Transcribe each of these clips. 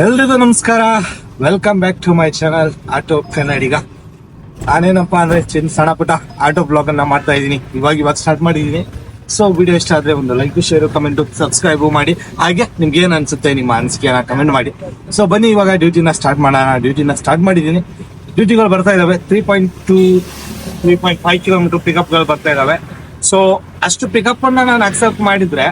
ಎಲ್ರಿಗೂ ನಮಸ್ಕಾರ. Welcome back to my channel auto Kannadiga ನಾನೇನಪ್ಪ ಅಂದ್ರೆ ಚಿನ್ ಸಣ್ಣ ಪುಟ್ಟ ಆಟೋ ಬ್ಲಾಗ್ ಅನ್ನ ಮಾಡ್ತಾ ಇದ್ದೀನಿ. ಇವಾಗ ಇವಾಗ ಸ್ಟಾರ್ಟ್ ಮಾಡಿದ್ದೀನಿ. ಸೊ ವಿಡಿಯೋ ಇಷ್ಟ ಆದ್ರೆ ಒಂದು ಲೈಕ್ ಶೇರ್ ಕಮೆಂಟ್ ಸಬ್ಸ್ಕ್ರೈಬ್ ಮಾಡಿ. ಹಾಗೆ ನಿಮ್ಗೆ ಏನ್ ಅನ್ಸುತ್ತೆ, ನಿಮ್ಮ ಅನಿಸಿಕೆಯನ್ನ ಕಮೆಂಟ್ ಮಾಡಿ. ಸೊ ಬನ್ನಿ, ಇವಾಗ ಡ್ಯೂಟಿನ ಸ್ಟಾರ್ಟ್ ಮಾಡೋಣ. ಡ್ಯೂಟಿನ ಸ್ಟಾರ್ಟ್ ಮಾಡಿದ್ದೀನಿ. ಡ್ಯೂಟಿಗಳು ಬರ್ತಾ ಇದಾವೆ. Three point two three point five kilometre ಪಿಕಪ್ಗಳು ಬರ್ತಾ ಇದಾವೆ. ಸೊ ಅಷ್ಟು ಪಿಕಪ್ ಅನ್ನ ನಾನು ಅಕ್ಸೆಪ್ಟ್ ಮಾಡಿದ್ರೆ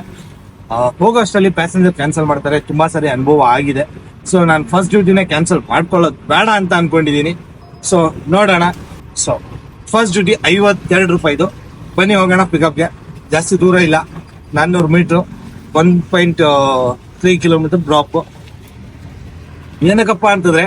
ಹೋಗೋ ಅಷ್ಟರಲ್ಲಿ ಪ್ಯಾಸೆಂಜರ್ ಕ್ಯಾನ್ಸಲ್ ಮಾಡ್ತಾರೆ. ತುಂಬಾ ಸರಿ ಅನುಭವ ಆಗಿದೆ. ಸೊ ನಾನು ಫಸ್ಟ್ ಡ್ಯೂಟಿನೇ ಕ್ಯಾನ್ಸಲ್ ಮಾಡ್ಕೊಳ್ಳೋದು ಬೇಡ ಅಂತ ಅನ್ಕೊಂಡಿದ್ದೀನಿ ಸೊ ನೋಡೋಣ. ಸೊ ಫಸ್ಟ್ ಡ್ಯೂಟಿ ಐವತ್ತೆರಡು ರೂಪಾಯಿದು. ಬನ್ನಿ, ಹೋಗೋಣ ಪಿಕಪ್ಗೆ ಜಾಸ್ತಿ ದೂರ ಇಲ್ಲ. ನಾನ್ನೂರು metre one point three kilometre drop ಏನಕ್ಕಪ್ಪ ಅಂತಂದ್ರೆ,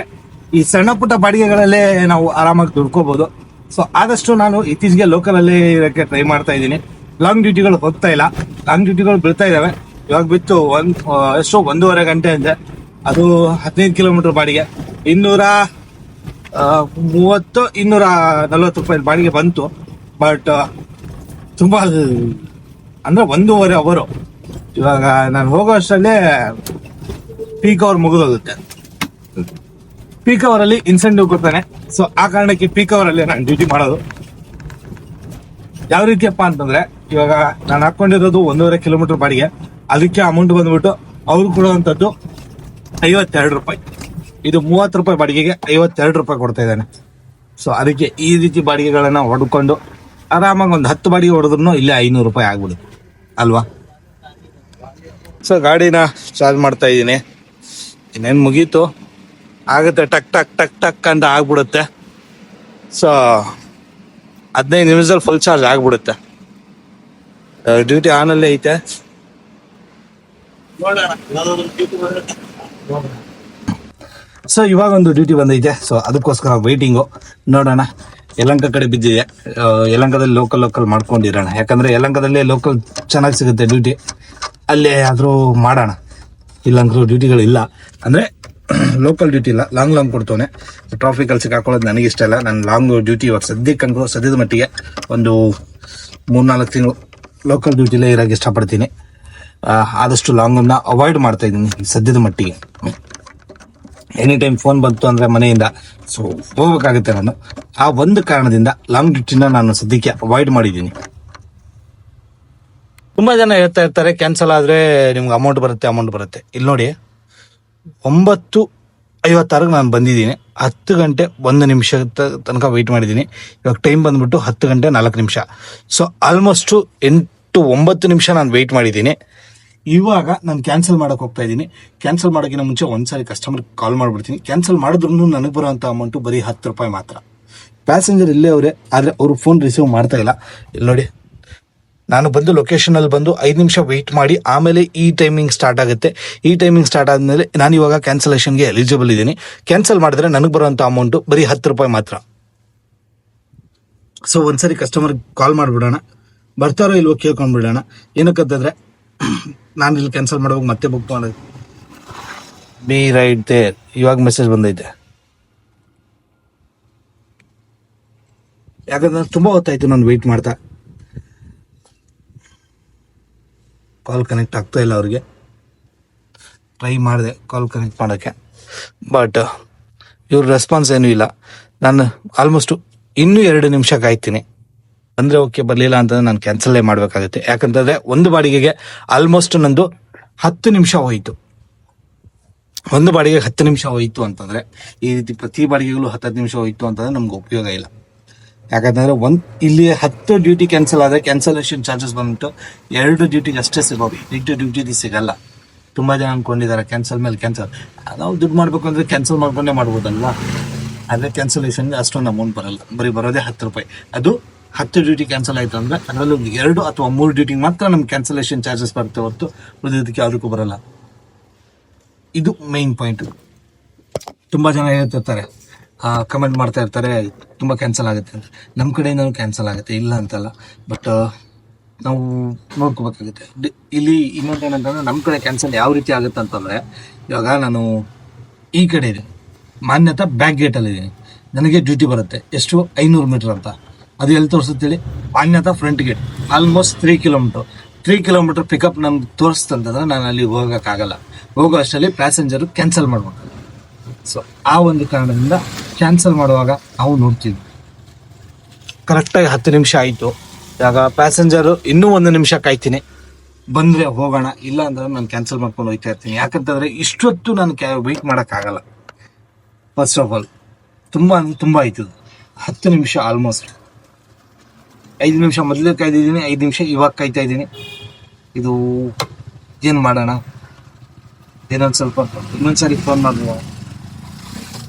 ಈ ಸಣ್ಣ ಪುಟ್ಟ ಬಾಡಿಗೆಗಳಲ್ಲೇ ನಾವು ಆರಾಮಾಗಿ ದುಡ್ಕೋಬಹುದು ಸೊ ಆದಷ್ಟು ನಾನು ಇತ್ತೀಚೆಗೆ ಲೋಕಲ್ ಇರೋಕ್ಕೆ ಟ್ರೈ ಮಾಡ್ತಾ ಇದ್ದೀನಿ. ಲಾಂಗ್ ಡ್ಯೂಟಿಗಳು ಹೋಗ್ತಾ ಇಲ್ಲ. ಲಾಂಗ್ ಡ್ಯೂಟಿಗಳು ಬೀಳ್ತಾ ಇದಾವೆ. ಇವಾಗ ಬಿತ್ತು ಒಂದು ಎಷ್ಟು ಒಂದೂವರೆ ಗಂಟೆ ಅಂದೆ. ಅದು ಹದಿನೈದು ಕಿಲೋಮೀಟರ್ ಬಾಡಿಗೆ. ಇನ್ನೂರ ಮೂವತ್ತು, ಇನ್ನೂರ ನಲ್ವತ್ತು ರೂಪಾಯಿ ಬಾಡಿಗೆ ಬಂತು. ಬಟ್ ತುಂಬ ಅಂದ್ರೆ ಒಂದೂವರೆ ಅವರು. ಇವಾಗ ನಾನು ಹೋಗೋ ಅಷ್ಟರಲ್ಲೇ ಪೀಕ್ ಅವರ್ ಮುಗಿದೋಗುತ್ತೆ. ಪೀಕ್ ಅವರಲ್ಲಿ ಇನ್ಸೆಂಟಿವ್ ಕೊಡ್ತಾನೆ. ಸೊ ಆ ಕಾರಣಕ್ಕೆ ಪೀಕ್ ಅವರಲ್ಲಿ ನಾನು ಡ್ಯೂಟಿ ಮಾಡೋದು. ಯಾವ ರೀತಿಯಪ್ಪ ಅಂತಂದ್ರೆ, ಇವಾಗ ನಾನು ಹಾಕೊಂಡಿರೋದು ಒಂದೂವರೆ ಕಿಲೋಮೀಟರ್ ಬಾಡಿಗೆ. ಅದಕ್ಕೆ ಅಮೌಂಟ್ ಬಂದ್ಬಿಟ್ಟು ಅವ್ರು ಕೊಡುವಂಥದ್ದು ಐವತ್ತೆರಡು ರೂಪಾಯಿ. ಇದು ಮೂವತ್ತು ರೂಪಾಯಿ ಬಾಡಿಗೆಗೆ ಐವತ್ತೆರಡು ರೂಪಾಯಿ ಕೊಡ್ತಾ ಇದ್ದಾನೆ. ಸೊ ಅದಕ್ಕೆ ಈ ರೀತಿ ಬಾಡಿಗೆಗಳನ್ನ ಹೊಡ್ಕೊಂಡು ಆರಾಮಾಗಿ ಒಂದು ಹತ್ತು ಬಾಡಿಗೆ ಹೊಡೆದ್ರು ಇಲ್ಲೇ ಐನೂರು ರೂಪಾಯಿ ಆಗ್ಬಿಡುತ್ತೆ. ಅಲ್ವಾ? ಸೊ ಗಾಡಿನ ಚಾರ್ಜ್ ಮಾಡ್ತಾ ಇದ್ದೀನಿ. ಇನ್ನೇನು ಮುಗೀತು? ಆಗುತ್ತೆ ಟಕ್ ಟಕ್ ಟಕ್ ಟಕ್ ಅಂತ ಆಗ್ಬಿಡುತ್ತೆ. ಸೊ ಹದಿನೈದು ನಿಮಿಷದಲ್ಲಿ ಫುಲ್ ಚಾರ್ಜ್ ಆಗ್ಬಿಡುತ್ತೆ. ಡ್ಯೂಟಿ ಆನಲ್ಲೇ ಐತೆ. ಸೊ ಇವಾಗ ಒಂದು ಡ್ಯೂಟಿ ಬಂದೈತೆ ಸೊ ಅದಕ್ಕೋಸ್ಕರ ವೈಟಿಂಗು ನೋಡೋಣ. ಯಲಂಕ ಕಡೆ ಬಿದ್ದಿದೆ. ಯಲಂಕದಲ್ಲಿ ಲೋಕಲ್ ಲೋಕಲ್ ಮಾಡ್ಕೊಂಡಿರೋಣ. ಯಾಕಂದ್ರೆ ಯಲಂಕದಲ್ಲಿ ಲೋಕಲ್ ಚೆನ್ನಾಗಿ ಸಿಗುತ್ತೆ ಡ್ಯೂಟಿ ಅಲ್ಲೇ ಆದರೂ ಮಾಡೋಣ. ಇಲ್ಲಂದ್ರೂ ಡ್ಯೂಟಿಗಳಿಲ್ಲ ಅಂದ್ರೆ ಲೋಕಲ್ ಡ್ಯೂಟಿ ಇಲ್ಲ. ಲಾಂಗ್ ಲಾಂಗ್ ಕೊಡ್ತವನೆ. ಟ್ರಾಫಿಕಲ್ಲಿ ಸಿಕ್ಕಾಕೊಳ್ಳೋದು ನನಗೆ ಇಷ್ಟ ಇಲ್ಲ. ನಾನು ಲಾಂಗ್ ಡ್ಯೂಟಿ ಇವಾಗ ಸದ್ಯಕ್ಕೆ ಅನ್ಕೋ ಸದ್ಯದ ಮಟ್ಟಿಗೆ ಒಂದು ಮೂರ್ನಾಲ್ಕು ತಿಂಗಳು ಲೋಕಲ್ ಡ್ಯೂಟಿಲೇ ಇರೋಕ್ಕೆ ಇಷ್ಟಪಡ್ತೀನಿ. ಆದಷ್ಟು ಲಾಂಗನ್ನ ಅವಾಯ್ಡ್ ಮಾಡ್ತಾ ಇದ್ದೀನಿ ಸದ್ಯದ ಮಟ್ಟಿಗೆ. ಎನಿ ಟೈಮ್ ಫೋನ್ ಬಂತು ಅಂದ್ರೆ ಮನೆಯಿಂದ ಸೊ ಹೋಗ್ಬೇಕಾಗುತ್ತೆ ನಾನು. ಆ ಒಂದು ಕಾರಣದಿಂದ ಲಾಂಗ್ ಡ್ಯೂಟಿನ ನಾನು ಸದ್ಯಕ್ಕೆ ಅವಾಯ್ಡ್ ಮಾಡಿದ್ದೀನಿ. ತುಂಬಾ ಜನ ಹೇಳ್ತಾ ಇರ್ತಾರೆ ಕ್ಯಾನ್ಸಲ್ ಆದ್ರೆ ನಿಮ್ಗೆ ಅಮೌಂಟ್ ಬರುತ್ತೆ ಅಮೌಂಟ್ ಬರುತ್ತೆ. ಇಲ್ಲಿ ನೋಡಿ, ಒಂಬತ್ತು ಐವತ್ತಾರಕ್ಕೆ ನಾನು ಬಂದಿದ್ದೀನಿ. ಹತ್ತು ಗಂಟೆ ಒಂದು ನಿಮಿಷ ತನಕ ವೆಯ್ಟ್ ಮಾಡಿದ್ದೀನಿ. ಇವಾಗ ಟೈಮ್ ಬಂದ್ಬಿಟ್ಟು ಹತ್ತು ಗಂಟೆ ನಾಲ್ಕು ನಿಮಿಷ. ಸೊ ಆಲ್ಮೋಸ್ಟು ಎಂಟು ಒಂಬತ್ತು ನಿಮಿಷ ನಾನು ವೆಯ್ಟ್ ಮಾಡಿದ್ದೀನಿ. ಇವಾಗ ನಾನು ಕ್ಯಾನ್ಸಲ್ ಮಾಡಕ್ ಹೋಗ್ತಾ ಇದ್ದೀನಿ. ಕ್ಯಾನ್ಸಲ್ ಮಾಡೋಕ್ಕಿಂತ ಮುಂಚೆ ಒಂದ್ಸರಿ ಕಸ್ಟಮರ್ ಕಾಲ್ ಮಾಡ್ಬಿಡ್ತೀನಿ. ಕ್ಯಾನ್ಸಲ್ ಮಾಡಿದ್ರು ನನಗೆ ಬರುವಂತ ಅಮೌಂಟು ಬರೀ ಹತ್ತು ರೂಪಾಯಿ ಮಾತ್ರ. ಪ್ಯಾಸೆಂಜರ್ ಇಲ್ಲೇ ಅವರೇ, ಆದರೆ ಅವರು ಫೋನ್ ರಿಸೀವ್ ಮಾಡ್ತಾ ಇಲ್ಲ. ಇಲ್ಲಿ ನೋಡಿ, ನಾನು ಬಂದು ಲೊಕೇಶನ್ ಅಲ್ಲಿ ಬಂದು ಐದು ನಿಮಿಷ ವೆಯ್ಟ್ ಮಾಡಿ, ಆಮೇಲೆ ಈ ಟೈಮಿಂಗ್ ಸ್ಟಾರ್ಟ್ ಆಗುತ್ತೆ. ಈ ಟೈಮಿಂಗ್ ಸ್ಟಾರ್ಟ್ ಆದ್ಮೇಲೆ ನಾನು ಇವಾಗ ಕ್ಯಾನ್ಸಲೇಷನ್ಗೆ ಎಲಿಜಿಬಲ್ ಇದ್ದೀನಿ. ಕ್ಯಾನ್ಸಲ್ ಮಾಡಿದ್ರೆ ನನಗೆ ಬರುವಂತ ಅಮೌಂಟ್ ಬರೀ ಹತ್ತು ರೂಪಾಯಿ ಮಾತ್ರ. ಸೊ ಒಂದ್ಸರಿ ಕಸ್ಟಮರ್ ಕಾಲ್ ಮಾಡಿಬಿಡೋಣ. ಬರ್ತಾರೋ ಇಲ್ವೋ ಕೇಳ್ಕೊಂಡ್ಬಿಡೋಣ. ಏನಕ್ಕಂತಂದ್ರೆ ನಾನು ಇಲ್ಲಿ ಕ್ಯಾನ್ಸಲ್ ಮಾಡುವಾಗ ಮತ್ತೆ ಬುಕ್ ಮಾಡೋದು. ಬಿ ರೈಟ್ ದೇರ್ ಇವಾಗ ಮೆಸೇಜ್ ಬಂದೈತೆ. ಯಾಕಂದ್ರೆ ತುಂಬಾ ಹೊತ್ತಾಯ್ತು ನಾನು ವೆಯ್ಟ್ ಮಾಡ್ತಾ. ಕಾಲ್ ಕನೆಕ್ಟ್ ಆಗ್ತಾ ಇಲ್ಲ ಅವ್ರಿಗೆ. ಟ್ರೈ ಮಾಡಿದೆ ಕಾಲ್ ಕನೆಕ್ಟ್ ಮಾಡೋಕ್ಕೆ. ಬಟ್ ಇವ್ರ ರೆಸ್ಪಾನ್ಸ್ ಏನೂ ಇಲ್ಲ. ನಾನು ಆಲ್ಮೋಸ್ಟು ಇನ್ನೂ ಎರಡು ನಿಮಿಷ ಕಾಯ್ತೀನಿ ಅಂದರೆ ಓಕೆ ಬರಲಿಲ್ಲ ಅಂತಂದ್ರೆ ನಾನು ಕ್ಯಾನ್ಸಲ್ಲೇ ಮಾಡಬೇಕಾಗುತ್ತೆ. ಯಾಕಂತಂದ್ರೆ ಒಂದು ಬಾಡಿಗೆಗೆ ಆಲ್ಮೋಸ್ಟ್ ನಂದು ಹತ್ತು ನಿಮಿಷ ಹೋಯಿತು. ಒಂದು ಬಾಡಿಗೆ ಹತ್ತು ನಿಮಿಷ ಹೋಯಿತು ಅಂತಂದ್ರೆ, ಈ ರೀತಿ ಪ್ರತಿ ಬಾಡಿಗೆಗಳು ಹತ್ತು ನಿಮಿಷ ಹೋಯಿತು ಅಂತಂದ್ರೆ ನಮ್ಗೆ ಉಪಯೋಗ ಇಲ್ಲ. ಯಾಕಂತಂದ್ರೆ ಒಂದ್, ಇಲ್ಲಿ ಹತ್ತು ಡ್ಯೂಟಿ ಕ್ಯಾನ್ಸಲ್ ಆದ್ರೆ ಕ್ಯಾನ್ಸಲೇಷನ್ ಚಾರ್ಜಸ್ ಬಂದ್ಬಿಟ್ಟು ಎರಡು ಡ್ಯೂಟಿಗೆ ಅಷ್ಟೇ ಸಿಗೋದು. ಎಂಟು ಡ್ಯೂಟಿ ಸಿಗಲ್ಲ. ತುಂಬಾ ಜನ ಅನ್ಕೊಂಡಿದ್ದಾರೆ ಕ್ಯಾನ್ಸಲ್ ಮೇಲೆ ಕ್ಯಾನ್ಸಲ್ ನಾವು ದುಡ್ಡು ಮಾಡ್ಬೇಕು ಅಂದ್ರೆ ಕ್ಯಾನ್ಸಲ್ ಮಾಡ್ಕೊಂಡೇ ಮಾಡ್ಬೋದಲ್ವಾ? ಆದರೆ ಕ್ಯಾನ್ಸಲೇಷನ್ಗೆ ಅಷ್ಟೊಂದು ಅಮೌಂಟ್ ಬರಲ್ಲ. ಬರೀ ಬರೋದೇ ಹತ್ತು ರೂಪಾಯಿ. ಅದು ಹತ್ತು ಡ್ಯೂಟಿ ಕ್ಯಾನ್ಸಲ್ ಆಯ್ತು ಅಂದರೆ ಅದರಲ್ಲೂ ಎರಡು ಅಥವಾ ಮೂರು ಡ್ಯೂಟಿಗೆ ಮಾತ್ರ ನಮ್ಗೆ ಕ್ಯಾನ್ಸಲೇಷನ್ ಚಾರ್ಜಸ್ ಬರುತ್ತೆ ಹೊರತು ಉಳಿದಕ್ಕೆ ಯಾವುದಕ್ಕೂ ಬರಲ್ಲ. ಇದು ಮೈನ್ ಪಾಯಿಂಟ್ ತುಂಬ ಜನ ಹೇಳ್ತಿರ್ತಾರೆ ಕಮೆಂಟ್ ಮಾಡ್ತಾ ಇರ್ತಾರೆ, ತುಂಬ ಕ್ಯಾನ್ಸಲ್ ಆಗುತ್ತೆ ಅಂತ. ನಮ್ಮ ಕಡೆಯಿಂದ ಕ್ಯಾನ್ಸಲ್ ಆಗುತ್ತೆ, ಇಲ್ಲ ಅಂತಲ್ಲ. ಬಟ್ ನಾವು ನೋಡ್ಕೋಬೇಕಾಗುತ್ತೆ. ಇಲ್ಲಿ ಇನ್ನೊಂದು ಏನಂತಂದರೆ ನಮ್ಮ ಕಡೆ ಕ್ಯಾನ್ಸಲ್ ಯಾವ ರೀತಿ ಆಗುತ್ತೆ ಅಂತಂದರೆ, ಇವಾಗ ನಾನು ಈ ಕಡೆ ಇದೆ ಮಾನ್ಯತಾ ಬ್ಯಾಕ್ ಗೇಟಲ್ಲಿದ್ದೀನಿ ನನಗೆ ಡ್ಯೂಟಿ ಬರುತ್ತೆ. ಎಷ್ಟು? ಐನೂರು ಮೀಟರ್ ಅಂತ. ಅದು ಎಲ್ಲಿ ತೋರಿಸುತ್ತೇಳಿ? ಅನ್ಯತ front gate almost three kilometre three kilometre pickup ನಮ್ಗೆ ತೋರಿಸ್ತಂತಂದ್ರೆ ನಾನು ಅಲ್ಲಿ ಹೋಗೋಕ್ಕಾಗಲ್ಲ. ಹೋಗೋ ಅಷ್ಟರಲ್ಲಿ ಪ್ಯಾಸೆಂಜರ್ ಕ್ಯಾನ್ಸಲ್ ಮಾಡ್ಬೇಕು ಸೊ ಆ ಒಂದು ಕಾರಣದಿಂದ ಕ್ಯಾನ್ಸಲ್ ಮಾಡುವಾಗ ನಾವು ನೋಡ್ತೀವಿ. ಕರೆಕ್ಟಾಗಿ ಹತ್ತು ನಿಮಿಷ ಆಯಿತು. ಇವಾಗ ಪ್ಯಾಸೆಂಜರು ಇನ್ನೂ ಒಂದು ನಿಮಿಷ ಕಾಯ್ತೀನಿ. ಬಂದರೆ ಹೋಗೋಣ ಇಲ್ಲ ಅಂದ್ರೆ ನಾನು ಕ್ಯಾನ್ಸಲ್ ಮಾಡ್ಕೊಂಡು ಹೋಗ್ತಾ ಇರ್ತೀನಿ. ಯಾಕಂತಂದರೆ ಇಷ್ಟೊತ್ತು ನಾನು ಕ್ಯಾ ವೆಯ್ಟ್ ಮಾಡೋಕ್ಕಾಗಲ್ಲ. ಫಸ್ಟ್ ಆಫ್ ಆಲ್ ತುಂಬ ಅಂದ್ರೆ ತುಂಬ ಆಯ್ತು. ಹತ್ತು ನಿಮಿಷ ಆಲ್ಮೋಸ್ಟ್ ಐದು ನಿಮಿಷ, ಮೊದಲೇ ಕಾಯ್ದಿದ್ದೀನಿ, ಐದು ನಿಮಿಷ, ಇವಾಗ ಕಾಯ್ತಾ ಇದ್ದೀನಿ. ಇದು ಏನು ಮಾಡೋಣ? ಏನೊಂದು ಸ್ವಲ್ಪ ಇನ್ನೊಂದ್ಸರಿ ಫೋನ್ ಮಾಡುವ.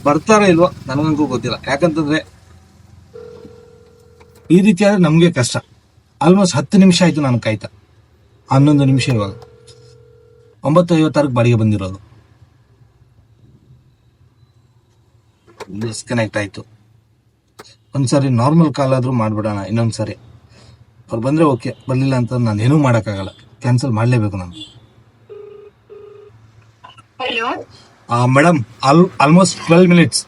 ಬರ್ತಾರೋ ಇಲ್ವೋ? ನನಗಂಗೂ ಗೊತ್ತಿಲ್ಲ. ಯಾಕಂತಂದ್ರೆ ಈ ರೀತಿ ಆದರೆ ನಮಗೆ ಕಷ್ಟ. ಆಲ್ಮೋಸ್ಟ್ ಹತ್ತು ನಿಮಿಷ ಆಯ್ತು ನಾನು ಕಾಯ್ತಾ. ಹನ್ನೊಂದು ನಿಮಿಷ ಇವಾಗ. ಒಂಬತ್ತು ಐವತ್ತಾರಕ್ಕೆ ಬಾಡಿಗೆ ಬಂದಿರೋದು. ಡಿಸ್ಕನೆಕ್ಟ್ ಆಯ್ತು. ಒಂದ್ಸರಿ ನಾರ್ಮಲ್ ಕಾಲ್ ಆದ್ರೂ ಮಾಡ್ಬಿಡೋಣ ಇನ್ನೊಂದ್ಸರಿ ಅವ್ರು ಬಂದ್ರೆ ಓಕೆ ಬರ್ಲಿಲ್ಲ ಅಂತ ನಾನು ಏನೂ ಮಾಡೋಕ್ಕಾಗಲ್ಲ ಕ್ಯಾನ್ಸಲ್ ಮಾಡಲೇಬೇಕು ನಾನು हेलो ಮೇಡಮ್ आल ऑलमोस्ट ट्वेल्व मिनट्स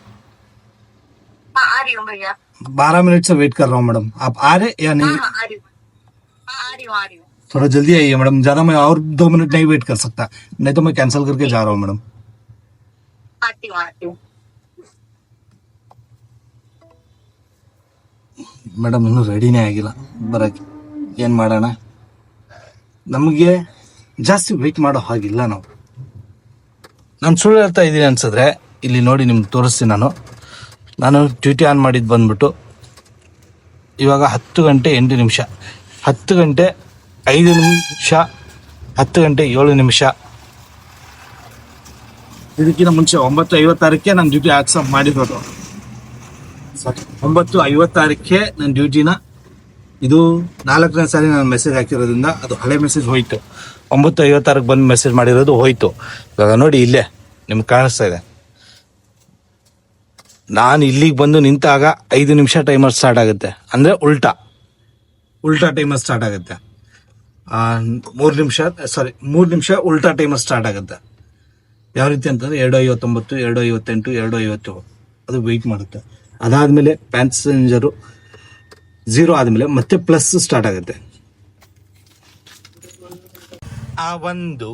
हाँ आ रही हूँ भैया बारह मिनट से वेट कर रहा हूँ मैडम आप आ रहे या हाँ नहीं हाँ आ रही हूँ हाँ आ रही हूँ आ रही हूँ थोड़ा जल्दी आइए मैडम ज्यादा मैं और दो मिनट नहीं वेट कर सकता नहीं तो मैं कैंसिल करके जा रहा हूँ मैडम आती हूँ आती हूँ ಮೇಡಮ್ ಇನ್ನೂ ರೆಡಿನೇ ಆಗಿಲ್ಲ. ಬರಕ್ಕೆ ಏನು ಮಾಡೋಣ? ನಮಗೆ ಜಾಸ್ತಿ ವೆಯ್ಟ್ ಮಾಡೋ ಹಾಗಿಲ್ಲ ನಾವು. ನಾನು ಸುಳ್ಳು ಹೇಳ್ತಾ ಇದ್ದೀನಿ ಅನ್ಸಿದ್ರೆ ಇಲ್ಲಿ ನೋಡಿ ನಿಮ್ಗೆ ತೋರಿಸ್ತೀನಿ ನಾನು. ನಾನು ಡ್ಯೂಟಿ ಆನ್ ಮಾಡಿದ್ದು ಬಂದ್ಬಿಟ್ಟು ಇವಾಗ ಹತ್ತು ಗಂಟೆ ಎಂಟು ನಿಮಿಷ. ಹತ್ತು ಗಂಟೆ ಐದು ನಿಮಿಷ, ಹತ್ತು ಗಂಟೆ ಏಳು ನಿಮಿಷ. ಇದಕ್ಕಿಂತ ಮುಂಚೆ ಒಂಬತ್ತು ಐವತ್ತಾರಕ್ಕೆ ನಾನು ಡ್ಯೂಟಿ ಆಕ್ಸಪ್ಟ್ ಮಾಡಿರೋದು. ಒಂಬತ್ತು ಐವತ್ತಾರಕ್ಕೆ ನನ್ನ ಡ್ಯೂಟಿನ, ಇದು ನಾಲ್ಕನೇ ಸಾರಿ ನಾನು ಮೆಸೇಜ್ ಹಾಕಿರೋದ್ರಿಂದ ಅದು ಹಳೆ ಮೆಸೇಜ್ ಹೋಯ್ತು. ಒಂಬತ್ತು ಐವತ್ತಾರಕ್ಕೆ ಬಂದು ಮೆಸೇಜ್ ಮಾಡಿರೋದು ಹೋಯ್ತು. ಇವಾಗ ನೋಡಿ ಇಲ್ಲೇ, ನಿಮ್ಗೆ ಕಾಣಿಸ್ತಾ ಇದೆ. ನಾನು ಇಲ್ಲಿಗೆ ಬಂದು ನಿಂತಾಗ ಐದು ನಿಮಿಷ ಟೈಮರ್ ಸ್ಟಾರ್ಟ್ ಆಗುತ್ತೆ. ಅಂದರೆ ಉಲ್ಟಾ. ಉಲ್ಟಾ ಟೈಮರ್ ಸ್ಟಾರ್ಟ್ ಆಗುತ್ತೆ. ಮೂರು ನಿಮಿಷ ಸಾರಿ ಮೂರು ನಿಮಿಷ ಉಲ್ಟಾ ಟೈಮರ್ ಸ್ಟಾರ್ಟ್ ಆಗುತ್ತೆ. ಯಾವ ರೀತಿ ಅಂತಂದ್ರೆ ಎರಡು ಐವತ್ತೊಂಬತ್ತು, ಎರಡು ಐವತ್ತೆಂಟು, ಎರಡು ಐವತ್ತು ಅದು ವೆಯ್ಟ್ ಮಾಡುತ್ತೆ. ಅದಾದಮೇಲೆ ಪ್ಯಾಸೆಂಜರು ಜೀರೋ ಆದಮೇಲೆ ಮತ್ತೆ ಪ್ಲಸ್ ಸ್ಟಾರ್ಟ್ ಆಗುತ್ತೆ. ಆ ಒಂದು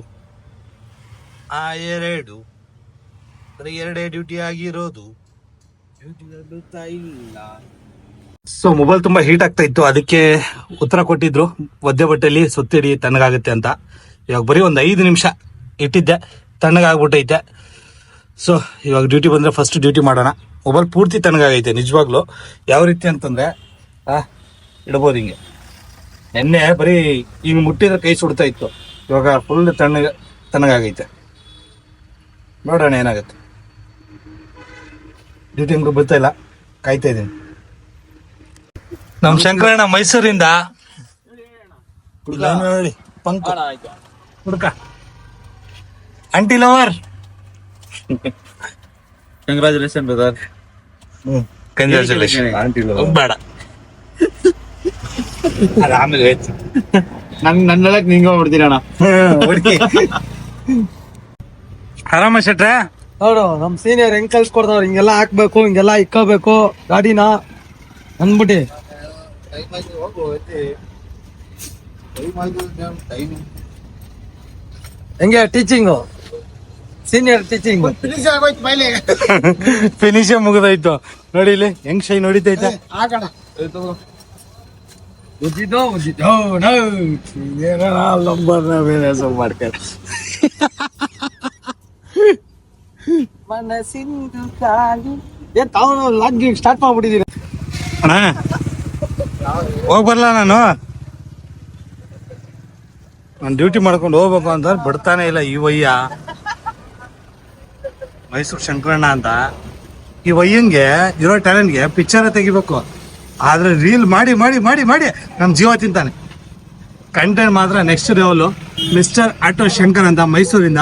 ಆ ಎರಡು ಎರಡೇ ಡ್ಯೂಟಿ ಆಗಿರೋದು. ಸೊ ಮೊಬೈಲ್ ತುಂಬಾ ಹೀಟ್ ಆಗ್ತಾ ಇತ್ತು. ಅದಕ್ಕೆ ಉತ್ತರ ಕೊಟ್ಟಿದ್ರು. ಒದ್ದೆ ಬಟ್ಟೆಲಿ ಸುತ್ತಿಡಿ ತಣ್ಣಗಾಗುತ್ತೆ ಅಂತ. ಇವಾಗ ಬರೀ ಒಂದು ಐದು ನಿಮಿಷ ಇಟ್ಟಿದ್ದೆ. ತಣ್ಣಗಾಗ್ಬಿಟ್ಟೈತೆ. ಸೊ ಇವಾಗ ಡ್ಯೂಟಿ ಬಂದ್ರೆ ಫಸ್ಟ್ ಡ್ಯೂಟಿ ಮಾಡೋಣ. ಮೊಬೈಲ್ ಪೂರ್ತಿ ತಣ್ಣಗಾಗೈತೆ ನಿಜವಾಗ್ಲು. ಯಾವ ರೀತಿ ಅಂತಂದ್ರೆ ಆ ಇಡ್ಬೋದು ಹಿಂಗೆ. ನೆನ್ನೆ ಬರೀ ಹಿಂಗೆ ಮುಟ್ಟಿದ್ರೆ ಕೈ ಸುಡ್ತಾ ಇತ್ತು. ಇವಾಗ ಫುಲ್ ತಣ್ಣಗ ತಣ್ಣಗಾಗೈತೆ ನೋಡೋಣ ಏನಾಗುತ್ತೆ. ಡ್ಯೂಟಿ ಹೆಂಗೂ ಬರ್ತಾ ಇಲ್ಲ ಕಾಯ್ತಾ ಇದ್ದೀನಿ. ನಮ್ ಶಂಕರಣ್ಣ ಮೈಸೂರಿಂದ punk. ಹುಡ್ಕ aunty lover congratulation brother congratulation ಬೇಡ ಆಮೇಲೆ ನಂಗ್ ನನ್ನೊಳಗ್ ನಿಂಗ ಹುಡುಕಿ ಆರಾಮ ಶೆಟ್ರೆ? ನೋಡು ನಮ್ ಸೀನಿಯರ್ ಹೆಂಗ್ ಕಲ್ಸ್ಕೊಡ್ತಾವ್ರ ಹಿಂಗೆಲ್ಲ ಹಾಕ್ಬೇಕು ಹಿಂಗೆಲ್ಲ ಇಕ್ಕೋಬೇಕು. ಗಾಡಿನ? ಅಂದ್ಬಿಟ್ಟಿ. ಹೆಂಗೆ ಟೀಚಿಂಗು ಸೀನಿಯರ್ ಟೀಚಿಂಗ್ ಫಿನಿಶ್ ಮುಗಿದೋಯ್ತು. ನೋಡಿ ಇಲ್ಲಿ ಹೆಂಗ್ ಶೈ ನೋಡಿದ್ದೈತೆ ಬೇರೆ ಮಾಡ್ತಾರೆ ಮನಸ್ಸಿಂದು ಏನ್ ತಾವು ಲಾಗ್ ಸ್ಟಾರ್ಟ್ ಮಾಡ್ಬಿಟ್ಟಿದೀರಿ. ಅಣ್ಣ ಹೋಗ್ ಬರಲ್ಲ ನಾನು? ನಾನು ಡ್ಯೂಟಿ ಮಾಡ್ಕೊಂಡು ಹೋಗ್ಬೇಕು ಅಂತ ಬಿಡ್ತಾನೆ ಇಲ್ಲ ಈ ವಯ್ಯ. ಮೈಸೂರು ಶಂಕರಣ್ಣ ಅಂತ. ಈ ವಯ್ಯಂಗೆ ಇರೋ ಟ್ಯಾಲೆಂಟ್ಗೆ ಪಿಕ್ಚರ್ ತೆಗಿಬೇಕು. ಆದ್ರೆ ರೀಲ್ ಮಾಡಿ ಮಾಡಿ ಮಾಡಿ ಮಾಡಿ ನಮ್ಮ ಜೀವ ತಿಂತಾನೆ. ಕಂಟೆಂಟ್ ಮಾತ್ರ next level mister auto Shankar ಅಂತ ಮೈಸೂರಿಂದ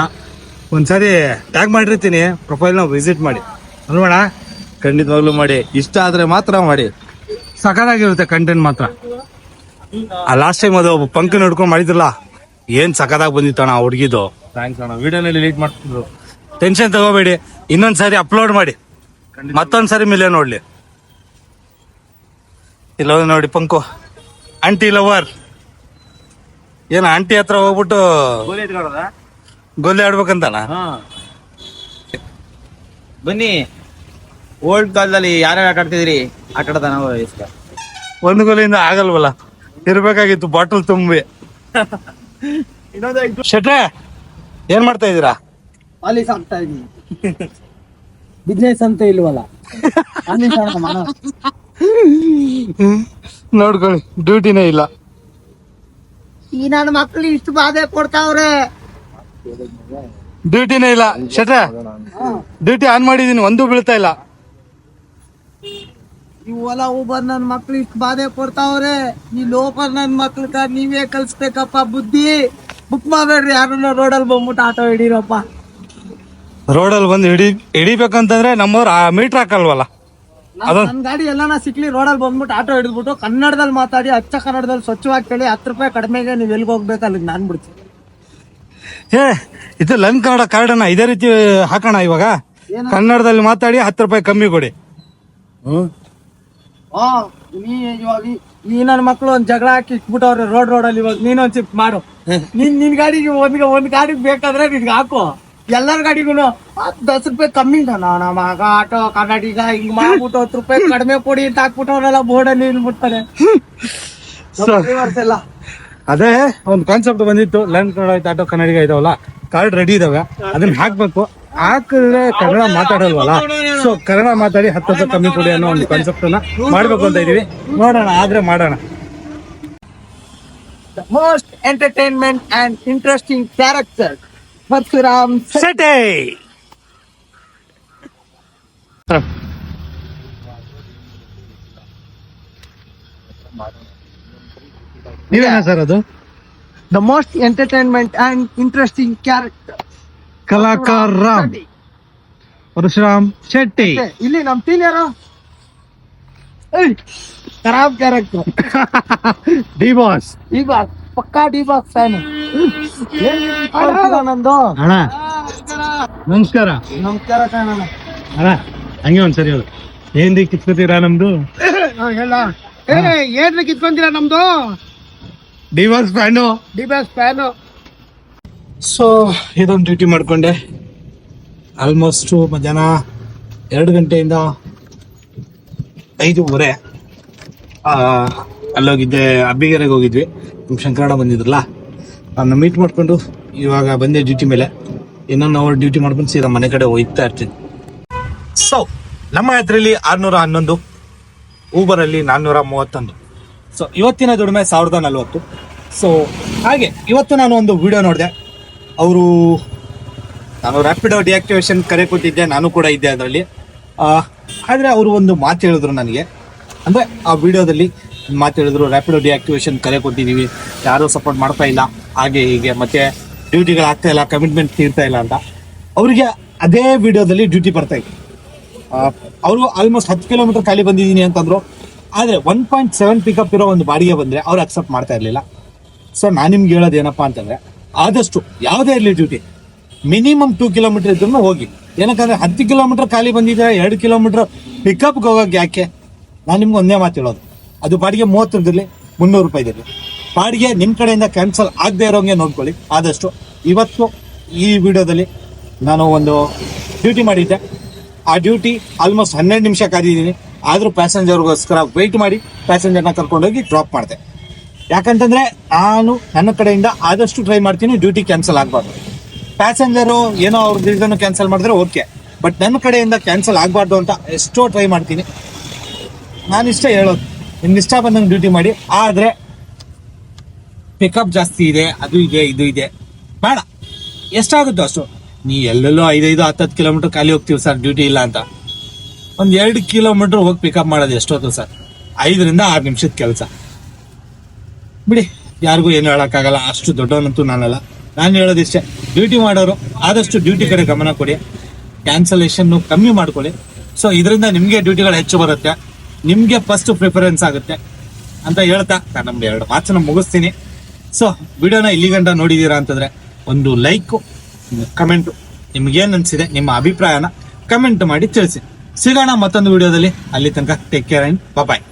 ಒಂದ್ಸರಿ ಟ್ಯಾಗ್ ಮಾಡಿರ್ತೀನಿ. ಪ್ರೊಫೈಲ್ನ ವಿಸಿಟ್ ಮಾಡಿ. ನೋಡೋಣ. ಖಂಡಿತವಾಗ್ಲೂ ಮಾಡಿ. ಇಷ್ಟ ಆದ್ರೆ ಮಾತ್ರ ಮಾಡಿ. ಸಖತ್ತಾಗಿರುತ್ತೆ ಕಂಟೆಂಟ್ ಮಾತ್ರ. ಆ ಲಾಸ್ಟ್ ಟೈಮ್ ಅದು ಪಂಕ್ ನೋಡ್ಕೊಂಡು ಮಾಡಿದ್ರಲ್ಲ, ಏನು ಸಖತ್ತಾಗಿ ಬಂದಿತ್ತಣ್ಣ ಹುಡುಗಿದು? ಥ್ಯಾಂಕ್ಸ್ ಅಣ್ಣ. ವಿಡಿಯೋನಲ್ಲಿ ಲೀಟ್ ಮಾಡ್ತಿದ್ರು. ಟೆನ್ಷನ್ ತಗೋಬೇಡಿ. ಇನ್ನೊಂದ್ಸರಿ ಅಪ್ಲೋಡ್ ಮಾಡಿ. ಮತ್ತೊಂದ್ಸರಿ ಮಿಲೆ ನೋಡ್ಲಿ. ಇಲ್ಲ ನೋಡಿ ಪಂಕು. ಆಂಟಿ ಲವರ್ ಏನ ಆಂಟಿ ಹತ್ರ ಹೋಗ್ಬಿಟ್ಟು ಗೋಲಿ ಆಡ್ಬೇಕಂತಾನ? ಬನ್ನಿ. ಓಲ್ಡ್ ಕಾಲದಲ್ಲಿ ಯಾರ್ಯಾರು ಆಟ ಆಡ್ತಿದ್ರಿ ಆಟ ಆಡದ ನಾವು ಇಷ್ಟ. ಒಂದು ಗೋಲಿಂದ ಆಗಲ್ವಲ್ಲ? ಇರ್ಬೇಕಾಗಿತ್ತು ಬಾಟಲ್ ತುಂಬಿ. ಶೆಟ್ರೆ ಏನ್ ಮಾಡ್ತಾ ಇದೀರಾ ಪಾಲಿಸ್ ಆಗ್ತಾ ಇದೀನಿ ಬಿಸ್ನೆಸ್ ಅಂತ ಇಲ್ವಲ್ಲ? ಅಲ್ಲಿ ಆಡೋಣ. ನೋಡ್ಕೊಳ್ಳಿ ಡ್ಯೂಟಿನೇ ಇಲ್ಲ. ಈ ನನ್ನ ಮಕ್ಳು ಇಷ್ಟು ಬಾಧೆ ಕೊಡ್ತಾವ್ರೆ. ಡ್ಯೂಟಿನೇ ಇಲ್ಲ. ಶಟ್ರ ಡ್ಯೂಟಿ ಆನ್ ಮಾಡಿದೀನಿ ಒಂದು ಬೀಳ್ತಾ ಇಲ್ಲ. ಈ ಓಲಾ ಊಬರ್ ನನ್ನ ಮಕ್ಳು ಇಷ್ಟು ಬಾಧೆ ಕೊಡ್ತಾವ್ರೆ. ಈ ಲೋಪರ್ ನನ್ನ ಮಕ್ಳ ನೀವೇ ಕಲ್ಸ್ಬೇಕಪ್ಪ ಬುದ್ಧಿ. ಬುಕ್ ಮಾಡ್ಬೇಡ್ರಿ ಯಾರನ್ನ ರೋಡಲ್ಲಿ ಬಂದ್ಬಿಟ್ಟು ಆಟೋ ಹಿಡೀರಪ್ಪ. ರೋಡಲ್ಲಿ ಬಂದು ಹಿಡಿ ಹಿಡಿಬೇಕಂತಂದ್ರೆ ನಮ್ಮವ್ರು ಆ ಮೀಟರ್ ಹಾಕಲ್ವಲ್ಲ? ಅದೊಂದ್- ನನ್ ಗಾಡಿ ಎಲ್ಲಾನ ಸಿಕ್ಲಿ ರೋಡಲ್ಲಿ ಬಂದ್ಬಿಟ್ಟು ಆಟೋ ಹಿಡಿದ್ಬಿಟ್ಟು ಕನ್ನಡದಲ್ಲಿ ಮಾತಾಡಿ ಅಚ್ಚ ಕನ್ನಡದಲ್ಲಿ ಸ್ವಚ್ಛವಾಗಿ ಕೇಳಿ ಹತ್ತು ರೂಪಾಯಿ ಕಡಿಮೆಗೆ ನೀವು ಎಲ್ಲಿ ಹೋಗ್ಬೇಕು ಅಲ್ಲಿಗೆ ನಾನು ಬಿಡ್ತೀನಿ. ಏ ಇದು ಲನ್ ಕನ್ನಡ ಕಾರ್ಡನ್ನ ಇದೇ ರೀತಿ ಹಾಕೋಣ ಇವಾಗ? ಕನ್ನಡದಲ್ಲಿ ಮಾತಾಡಿ ಹತ್ತು ರೂಪಾಯಿ ಕಮ್ಮಿ ಕೊಡಿ. ಆ, ನೀ ಇವಾಗ ಈ- ಈ ನನ್ನ ಮಕ್ಳು ಒಂದ್ ಜಗಳ ಹಾಕಿ ಇಟ್ಬಿಟ್ಟವ್ರೆ ರೋಡ್ ರೋಡಲ್ಲಿ ಇವಾಗ ನೀನ್ ಒಂದ್ ಚಿಪ್ ಮಾಡು ನಿನ್ ನಿನ್ ಗಾಡಿಗೆ ಒಂದ್ ಒಂದ್ ಗಾಡಿಗೆ ಬೇಕಾದ್ರೆ ನಿನ್ಗೆ ಹಾಕು. ಎಲ್ಲರ ಗಾಡಿಗೂ ದಸ್ ರೂಪಾಯಿ ಕಮ್ಮಿ ನಮ್ಮ ಮಗ ಆಟೋ ಕನ್ನಡಿಗ ಹಿಂಗ್ ಮಾಡ್ಬಿಟ್ಟು ಹತ್ತು ರೂಪಾಯಿ ಕಡಿಮೆ ಕೊಡಿ ಅಂತ ಹಾಕ್ಬಿಟ್ಟವ್ರೆಲ್ಲ ಬೋರ್ಡಲ್ಲಿ ನಿಲ್ಬಿಡ್ತಾರೆ. ಎಲ್ಲ. ಅದೇ ಒಂದು ಕಾನ್ಸೆಪ್ಟ್ ಬಂದಿತ್ತು. ಲೆನ್ ಕನ್ನಡ ಆಯ್ತು ಆಟೋ ಕನ್ನಡಿಗ ಇದಾವಲ್ಲ? ಕಾರ್ಡ್ ರೆಡಿ ಇದಾವೆ. ಅದನ್ನ ಹಾಕ್ಬೇಕು. ಹಾಕಿದ್ರೆ ಕನ್ನಡ ಮಾತಾಡಲ್ವಲ್ಲ? ಸೊ ಕನ್ನಡ ಮಾತಾಡಿ ಹತ್ತು ಹತ್ತು ಕಮ್ಮಿ ಕೊಡಿ ಅನ್ನೋ ಒಂದು ಕಾನ್ಸೆಪ್ಟ್ ಅನ್ನ ಮಾಡ್ಬೇಕು ಅಂತ ಇದೀವಿ ನೋಡೋಣ ಆದ್ರೆ ಮಾಡೋಣ. Most entertainment and interesting character Parashuram Shetty ನೀವೇನಾ sir ಅದು the most entertainment and interesting character ಕಲಾಕಾರ Ram. Parashuram Shetty. ಇಲ್ಲಿ ನಮ್ಮ ಟೀಮ್ ಯಾರು? ಏಯ್ ಖರಾಬ್ ಕ್ಯಾರೆಕ್ಟರ್ ಡಿ ಬಾಸ್. ಈಗ ಪಕ್ಕಾ ಡಿ ಬಾಸ್ ಫ್ಯಾನ್ ನಂದು. ಅಣ್ಣ. ನಮಸ್ಕಾರ. ನಮಸ್ಕಾರ ಅಣ್ಣ ಹಂಗೆ ಒಂದ್ಸರಿ ಹೇಳು. ಏನ್ ಕಿತ್ಕೋತೀರಾ ನಮ್ದು? ಹೇಳ. ಏನ್ರಿ ಕಿತ್ಕೊಂತೀರಾ ನಮ್ದು? D boss fan. D boss fan. So ಇದೊಂದು ಡ್ಯೂಟಿ ಮಾಡ್ಕೊಂಡೆ. ಆಲ್ಮೋಸ್ಟು ಮಧ್ಯಾಹ್ನ ಎರಡು ಗಂಟೆಯಿಂದ ಐದೂವರೆ. ಆ, ಅಲ್ಲೋಗಿದ್ದೆ ಅಬ್ಬಿಗೆರೆಗೆ ಹೋಗಿದ್ವಿ. ನಮ್ಮ ಶಂಕರಣ್ಣ ಬಂದಿದ್ರಲ್ಲ. ನಾನು ಮೀಟ್ ಮಾಡ್ಕೊಂಡು ಇವಾಗ ಬಂದೆ ಡ್ಯೂಟಿ ಮೇಲೆ. ಇನ್ನೊಂದು ಅವರ್ ಡ್ಯೂಟಿ ಮಾಡ್ಕೊಂಡು ಸೀದಾ ಮನೆ ಕಡೆ ಹೋಗ್ತಾ ಇರ್ತೀನಿ. ಸೊ ನಮ್ಮ ಹೆಸರಲ್ಲಿ ಆರ್ನೂರ ಹನ್ನೊಂದು ಊಬರಲ್ಲಿ ನಾನ್ನೂರ ಮೂವತ್ತೊಂದು. ಸೊ ಇವತ್ತಿನ ದುಡಿಮೆ ಸಾವಿರದ ನಲ್ವತ್ತು. ಸೊ ಹಾಗೆ, ಇವತ್ತು ನಾನು ಒಂದು ವಿಡಿಯೋ ನೋಡಿದೆ. ಅವರು, ನಾನು ರ್ಯಾಪಿಡೋ ಡಿಆಕ್ಟಿವೇಶನ್ ಕರೆ ಕೊಟ್ಟಿದ್ದೆ, ನಾನು ಕೂಡ ಇದ್ದೆ ಅದರಲ್ಲಿ. ಆದರೆ ಅವರು ಒಂದು ಮಾತು ಹೇಳಿದ್ರು ನನಗೆ. ಅಂದರೆ ಆ ವಿಡಿಯೋದಲ್ಲಿ ಮಾತು ಹೇಳಿದ್ರು ರ್ಯಾಪಿಡೋ ಡಿಆಕ್ಟಿವೇಶನ್ ಕರೆ ಕೊಟ್ಟಿದ್ದೀವಿ, ಯಾರೂ ಸಪೋರ್ಟ್ ಮಾಡ್ತಾ ಇಲ್ಲ. ಹಾಗೆ ಹೀಗೆ, ಮತ್ತೆ ಡ್ಯೂಟಿಗಳು ಆಗ್ತಾ ಇಲ್ಲ ಕಮಿಟ್ಮೆಂಟ್ ತೀರ್ತಾ ಇಲ್ಲ ಅಂತ. ಅವರಿಗೆ ಅದೇ ವಿಡಿಯೋದಲ್ಲಿ ಡ್ಯೂಟಿ ಬರ್ತಾ ಇತ್ತು ಅವರು ಆಲ್ಮೋಸ್ಟ್ ಹತ್ತು ಕಿಲೋಮೀಟರ್ ಖಾಲಿ ಬಂದಿದ್ದೀನಿ ಅಂತಂದ್ರು. ಆದರೆ ಒನ್ ಪಾಯಿಂಟ್ ಸೆವೆನ್ ಪಿಕಪ್ ಇರೋ ಒಂದು ಬಾಡಿಗೆ ಬಂದರೆ ಅವ್ರು ಅಕ್ಸೆಪ್ಟ್ ಮಾಡ್ತಾ ಇರಲಿಲ್ಲ. ಸೊ ನಾನು ನಿಮ್ಗೆ ಹೇಳೋದು ಏನಪ್ಪ ಅಂತಂದರೆ, ಆದಷ್ಟು ಯಾವುದೇ ಇರಲಿ ಡ್ಯೂಟಿ ಮಿನಿಮಮ್ ಟೂ ಕಿಲೋಮೀಟರ್ ಇದ್ರೂ ಹೋಗಿ. ಏನಕ್ಕಂದ್ರೆ ಹತ್ತು ಕಿಲೋಮೀಟರ್ ಖಾಲಿ ಬಂದಿದ್ರೆ ಎರಡು ಕಿಲೋಮೀಟರ್ ಪಿಕಪ್ಗೆ ಹೋಗೋಕೆ ಯಾಕೆ? ನಾನು ನಿಮ್ಗೆ ಒಂದೇ ಮಾತು ಹೇಳೋದು. ಅದು ಬಾಡಿಗೆ ಮೂವತ್ತರದಿರಲಿ ಮುನ್ನೂರು ರೂಪಾಯಿ ಇರಲಿ. ಬಾಡಿಗೆ ನಿಮ್ಮ ಕಡೆಯಿಂದ ಕ್ಯಾನ್ಸಲ್ ಆಗದೆ ಇರೋಂಗೆ ನೋಡ್ಕೊಳ್ಳಿ. ಆದಷ್ಟು ಇವತ್ತು ಈ ವಿಡಿಯೋದಲ್ಲಿ ನಾನು ಒಂದು ಡ್ಯೂಟಿ ಮಾಡಿದ್ದೆ. ಆ ಡ್ಯೂಟಿ ಆಲ್ಮೋಸ್ಟ್ ಹನ್ನೆರಡು ನಿಮಿಷ ಕಾದಿದ್ದೀನಿ ಆದರೂ ಪ್ಯಾಸೆಂಜರ್ಗೋಸ್ಕರ ವೆಯ್ಟ್ ಮಾಡಿ ಪ್ಯಾಸೆಂಜರ್ನ ಕರ್ಕೊಂಡೋಗಿ ಡ್ರಾಪ್ ಮಾಡಿದೆ. ಯಾಕಂತಂದರೆ ನಾನು ನನ್ನ ಕಡೆಯಿಂದ ಆದಷ್ಟು ಟ್ರೈ ಮಾಡ್ತೀನಿ ಡ್ಯೂಟಿ ಕ್ಯಾನ್ಸಲ್ ಆಗಬಾರ್ದು. ಪ್ಯಾಸೆಂಜರು ಏನೋ ಅವ್ರ ಇದನ್ನು ಕ್ಯಾನ್ಸಲ್ ಮಾಡಿದ್ರೆ ಓಕೆ ಬಟ್ ನನ್ನ ಕಡೆಯಿಂದ ಕ್ಯಾನ್ಸಲ್ ಆಗಬಾರ್ದು ಅಂತ ಎಷ್ಟೋ ಟ್ರೈ ಮಾಡ್ತೀನಿ. ನಾನು ಇಷ್ಟ ಹೇಳೋದು. ನಿಮ್ಗೆ ಇಷ್ಟ ಬಂದಂಗೆ ಡ್ಯೂಟಿ ಮಾಡಿ. ಆದರೆ ಪಿಕಪ್ ಜಾಸ್ತಿ ಇದೆ, ಅದು ಇದೆ, ಇದು ಇದೆ. ಬೇಡ. ಎಷ್ಟಾಗುತ್ತೋ ಅಷ್ಟು. ನೀ ಎಲ್ಲೆಲ್ಲೋ ಐದೈದು ಹತ್ತತ್ತು ಕಿಲೋಮೀಟರ್ ಖಾಲಿ ಹೋಗ್ತೀವಿ ಸರ್ ಡ್ಯೂಟಿ ಇಲ್ಲ ಅಂತ. ಒಂದು ಎರಡು ಕಿಲೋಮೀಟರ್ ಹೋಗಿ ಪಿಕಪ್ ಮಾಡೋದು ಎಷ್ಟೊತ್ತು ಸರ್? ಐದರಿಂದ ಆರು ನಿಮಿಷದ ಕೆಲಸ. ಬಿಡಿ, ಯಾರಿಗೂ ಏನು ಹೇಳೋಕ್ಕಾಗಲ್ಲ. ಅಷ್ಟು ದೊಡ್ಡವನಂತೂ ನಾನಲ್ಲ. ನಾನು ಹೇಳೋದು ಇಷ್ಟೇ. ಡ್ಯೂಟಿ ಮಾಡೋರು, ಆದಷ್ಟು ಡ್ಯೂಟಿ ಕಡೆ ಗಮನ ಕೊಡಿ. ಕ್ಯಾನ್ಸಲೇಷನ್ನು ಕಮ್ಮಿ ಮಾಡ್ಕೊಳ್ಳಿ. ಸೊ ಇದರಿಂದ ನಿಮಗೆ ಡ್ಯೂಟಿಗಳು ಹೆಚ್ಚು ಬರುತ್ತೆ. ನಿಮಗೆ ಫಸ್ಟ್ ಪ್ರಿಫರೆನ್ಸ್ ಆಗುತ್ತೆ. ಅಂತ ಹೇಳ್ತಾ ನಾನು ಎರಡು ಮಾತನ್ನ ಮುಗಿಸ್ತೀನಿ. ಸೊ ವಿಡಿಯೋನ ಇಲ್ಲಿ ಗಂಟ ನೋಡಿದ್ದೀರಾ ಅಂತಂದ್ರೆ ಒಂದು ಲೈಕು ಕಮೆಂಟು ನಿಮ್ಗೇನು ಅನಿಸಿದೆ, ನಿಮ್ಮ ಅಭಿಪ್ರಾಯನ ಕಮೆಂಟ್ ಮಾಡಿ ತಿಳಿಸಿ. ಸಿಗೋಣ ಮತ್ತೊಂದು ವಿಡಿಯೋದಲ್ಲಿ. ಅಲ್ಲಿ ತನಕ ಟೇಕ್ ಕೇರ್ ಅಂಡ್ ಬಾಯ್